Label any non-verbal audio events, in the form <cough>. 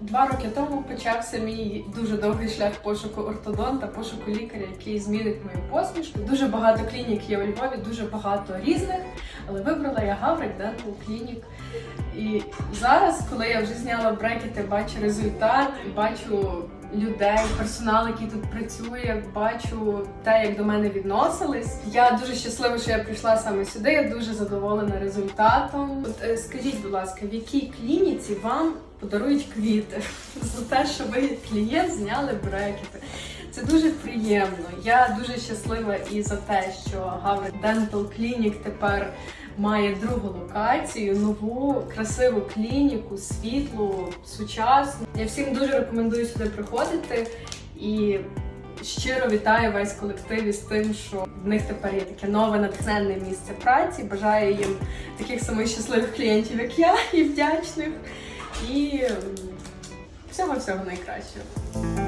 Два роки тому почався мій дуже довгий шлях пошуку ортодонта, пошуку лікаря, який змінить мою посмішку. Дуже багато клінік є у Львові, дуже багато різних, але вибрала я Гаврик Dental Clinic. І зараз, коли я вже зняла брекети, бачу результат, бачу людей, персонал, який тут працює, бачу те, як до мене відносились. Я дуже щаслива, що я прийшла саме сюди. Я дуже задоволена результатом. От е, скажіть, будь ласка, в якій клініці вам подарують квіти <laughs> за те, що ви клієнт зняли брекети? Це дуже приємно. Я дуже щаслива і за те, що Гаврик Dental Clinic тепер має другу локацію, нову красиву клініку, світлу, сучасну. Я всім дуже рекомендую сюди приходити і щиро вітаю весь колектив із тим, що в них тепер є таке нове натхненне місце праці. Бажаю їм таких самих щасливих клієнтів, як я, і вдячних. І всього всього найкращого.